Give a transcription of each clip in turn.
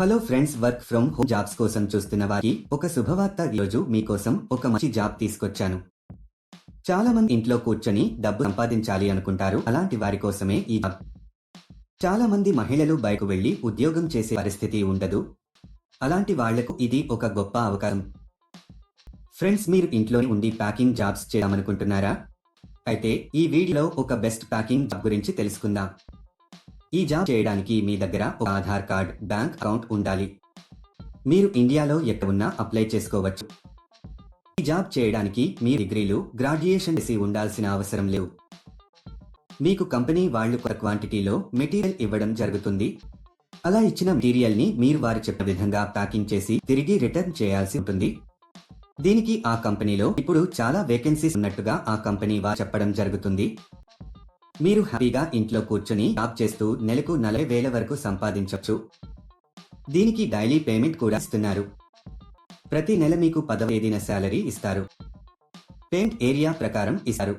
Hello friends work from home jobs కోసం చూస్తున్న వారికి ఒక శుభవార్త ఈరోజు మీకోసం ఒక మంచి జాబ్ తీసుకొచ్చాను. చాలా మంది ఇంట్లో కూర్చొని డబ్బు సంపాదించాలి అనుకుంటారు అలాంటి వారి కోసమే ఈ జాబ్. చాలా మంది మహిళలు బయటకు వెళ్ళి ఉద్యోగం చేసే పరిస్థితి ఉండదు. అలాంటి వాళ్ళకు ఇది ఒక గొప్ప అవకాశం. ఫ్రెండ్స్ మీరు ఇంట్లోనే ఉండి ప్యాకింగ్ జాబ్స్ చేయాలనుకుంటున్నారా? అయితే ఈ వీడియోలో ఒక బెస్ట్ ప్యాకింగ్ జాబ్ గురించి తెలుసుకుందాం. ఈ జాబ్ చేయడానికి మీ దగ్గర ఒక ఆధార్ కార్డ్ బ్యాంక్ అకౌంట్ ఉండాలి. మీరు ఇండియాలో ఎక్కడ ఉన్నా అప్లై చేసుకోవచ్చు. ఈ జాబ్ చేయడానికి మీ డిగ్రీలు గ్రాడ్యుయేషన్ చేసి ఉండాల్సిన అవసరం లేవు. మీకు కంపెనీ వాళ్ళు కొత్త క్వాంటిటీలో మెటీరియల్ ఇవ్వడం జరుగుతుంది. అలా ఇచ్చిన మెటీరియల్ని మీరు వారు చెప్పిన విధంగా ప్యాకింగ్ చేసి తిరిగి రిటర్న్ చేయాల్సి ఉంటుంది. దీనికి ఆ కంపెనీలో ఇప్పుడు చాలా వేకెన్సీస్ ఉన్నట్టుగా ఆ కంపెనీ వారు చెప్పడం జరుగుతుంది. మీరు హ్యాపీగా ఇంట్లో కూర్చొని జాబ్ చేస్తూ నెలకు నలభై వేల వరకు సంపాదించవచ్చు. దీనికి డైలీ పేమెంట్ కూడా ఇస్తున్నారు. ప్రతి నెల మీకు పదవేదిన శాలరీ ఇస్తారు. పేమెంట్ ఏరియా ప్రకారం ఇస్తారు.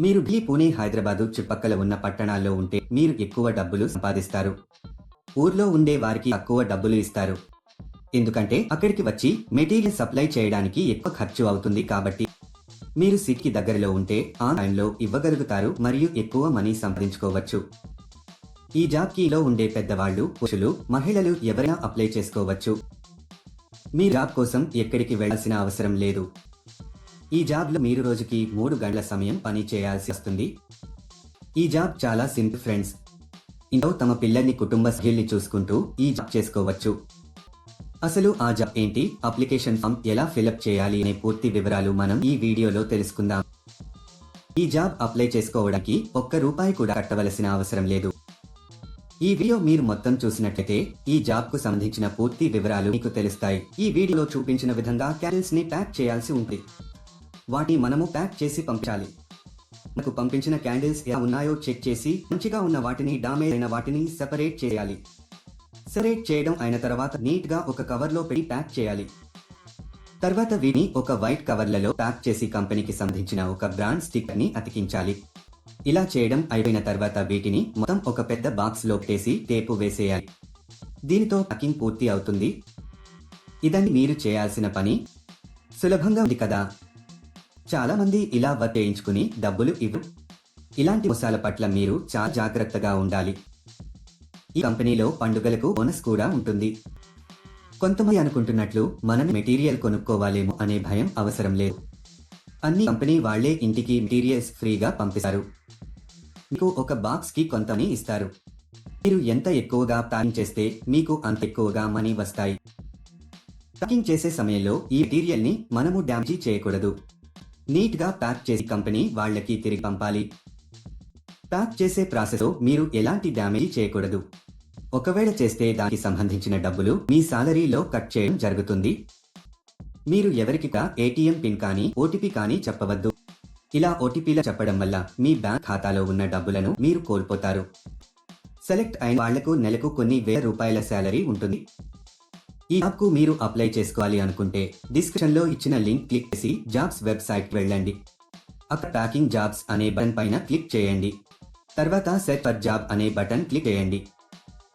మీరు ఢిల్లీ పూణే హైదరాబాదు చుట్టుపక్కల ఉన్న పట్టణాల్లో ఉంటే మీరు ఎక్కువ డబ్బులు సంపాదిస్తారు. ఊర్లో ఉండే వారికి తక్కువ డబ్బులు ఇస్తారు. ఎందుకంటే అక్కడికి వచ్చి మెటీరియల్ సప్లై చేయడానికి ఎక్కువ ఖర్చు అవుతుంది కాబట్టి మీరు సిట్కి దగ్గరలో ఉంటే ఆన్లైన్లో ఇవ్వగలుగుతారు మరియు ఎక్కువ మనీ సంపాదించుకోవచ్చు. ఈ జాబ్ కీలో ఉండే పెద్దవాళ్ళు పురుషులు మహిళలు ఎవరైనా అప్లై చేసుకోవచ్చు. మీ జాబ్ కోసం ఎక్కడికి వెళ్ళాల్సిన అవసరం లేదు. ఈ జాబ్లో మీరు రోజుకి మూడు గంటల సమయం పని చేయాల్సి వస్తుంది. ఈ జాబ్ చాలా సింపుల్ ఫ్రెండ్స్. ఇంట్లో తమ పిల్లల్ని కుటుంబ సభ్యుల్ని చూసుకుంటూ ఈ జాబ్ చేసుకోవచ్చు. అసలు ఆ జాబ్ ఏంటి? అప్లికేషన్ ఫామ్ ఎలా ఫిలప్ చేయాలి అనే పూర్తి వివరాలు మనం ఈ వీడియోలో తెలుసుకుందాం. ఈ జాబ్ అప్లై చేసుకోవడానికి ఒక్క రూపాయి కూడా కట్టవలసిన అవసరం లేదు. ఈ వీడియో మీరు మొత్తం చూసినట్లయితే ఈ జాబ్కు సంబంధించిన పూర్తి వివరాలు మీకు తెలుస్తాయి. ఈ వీడియోలో చూపించిన విధంగా క్యారెల్స్ని ప్యాక్ చేయాల్సి ఉంది. వాటిని మనము ప్యాక్ చేసి పంపించాలి. మనకు పంపించిన క్యాండిల్స్ ఎలా ఉన్నాయో చెక్ చేసి మంచిగా ఉన్న వాటిని డామేజ్ అయిన వాటిని సెపరేట్ చేయాలి. సెపరేట్ చేయడం అయిన తర్వాత నీట్గా ఒక కవర్లో పెట్టి ప్యాక్ చేయాలి. తర్వాత వీటిని ఒక వైట్ కవర్లలో ప్యాక్ చేసి కంపెనీకి సంబంధించిన ఒక బ్రాండ్ స్టిక్కర్ని అతికించాలి. ఇలా చేయడం అయిపోయిన తర్వాత వీటిని మొత్తం ఒక పెద్ద బాక్స్లో పెట్టేసి టేపు వేసేయాలి. దీనితో ప్యాకింగ్ పూర్తి అవుతుంది. ఇదని మీరు చేయాల్సిన పని సులభంగా ఉంది కదా. చాలా మంది ఇలా వర్క్ చేయించుకుని డబ్బులు ఇవ్వు ఇలాంటి మోసాల పట్ల మీరు చాలా జాగ్రత్తగా ఉండాలి. ఈ కంపెనీలో పండుగలకు బోనస్ కూడా ఉంటుంది. కొంతమంది అనుకుంటున్నట్లు మనం మెటీరియల్ కొనుక్కోవాలేమో అనే భయం అవసరం లేదు. అన్ని కంపెనీ వాళ్ళే ఇంటికి మెటీరియల్స్ ఫ్రీగా పంపిస్తారు. మీకు ఒక బాక్స్కి కొంతని ఇస్తారు. మీరు ఎంత ఎక్కువగా ప్యాకింగ్ చేస్తే మీకు అంత ఎక్కువగా మనీ వస్తాయి. ప్యాకింగ్ చేసే సమయంలో ఈ మెటీరియల్ని మనము డ్యామేజీ చేయకూడదు. నీట్గా ప్యాక్ చేసి కంపెనీ వాళ్ళకి తిరిగి పంపాలి. ప్యాక్ చేసే ప్రాసెస్ మీరు ఎలాంటి డ్యామేజ్ చేయకూడదు. ఒకవేళ చేస్తే దానికి సంబంధించిన డబ్బులు మీ సాలరీలో కట్ చేయడం జరుగుతుంది. మీరు ఎవరికి ఏటీఎం పిన్ కానీ ఓటీపీ కానీ చెప్పవద్దు. ఇలా ఓటీపీల చెప్పడం వల్ల మీ బ్యాంక్ ఖాతాలో ఉన్న డబ్బులను మీరు కోల్పోతారు. సెలెక్ట్ అయిన వాళ్ళకు నెలకు కొన్ని వేల రూపాయల శాలరీ ఉంటుంది. ఈ యాప్కు మీరు అప్లై చేసుకోవాలి అనుకుంటే డిస్క్రిప్షన్లో ఇచ్చిన లింక్ క్లిక్ చేసి జాబ్స్ వెబ్సైట్ వెళ్ళండి. అక్కడ ప్యాకింగ్ జాబ్స్ అనే బటన్ పైన క్లిక్ చేయండి. తర్వాత సెట్ ఫర్ జాబ్ అనే బటన్ క్లిక్ చేయండి.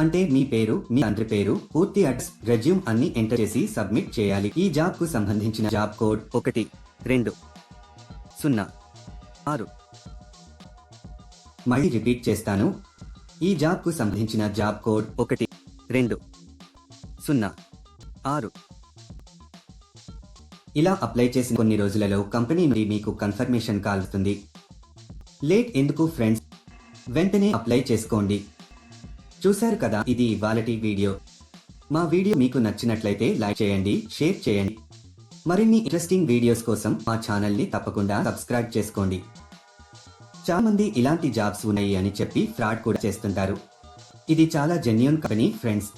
అంటే మీ పేరు మీ తండ్రి పేరు పూర్తి అడ్రస్ రెజ్యూమ్ అన్ని ఎంటర్ చేసి సబ్మిట్ చేయాలి. ఈ జాబ్కు సంబంధించిన జాబ్ కోడ్ ఒకటి రెండు సున్నా ఆరు. మళ్ళీ రిపీట్ చేస్తాను. ఈ జాబ్కు సంబంధించిన జాబ్ కోడ్ ఒకటి రెండు సున్నా ఆరు. ఇలా అప్లై చేసిన కొన్ని రోజులలో కంపెనీ నుండి మీకు కన్ఫర్మేషన్ కాలుతుంది లేట్ ఎందుకు ఫ్రెండ్స్? వెంటనే అప్లై చేసుకోండి. చూశారు కదా ఇది ఇవాళటి వీడియో. మా వీడియో మీకు నచ్చినట్లయితే లైక్ చేయండి షేర్ చేయండి. మరిన్ని ఇంట్రెస్టింగ్ వీడియోస్ కోసం మా ఛానల్ని తప్పకుండా సబ్స్క్రైబ్ చేసుకోండి. చాలా మంది ఇలాంటి జాబ్స్ ఉన్నాయి అని చెప్పి ఫ్రాడ్ కూడా చేస్తుంటారు. ఇది చాలా జెన్యున్ కంపెనీ ఫ్రెండ్స్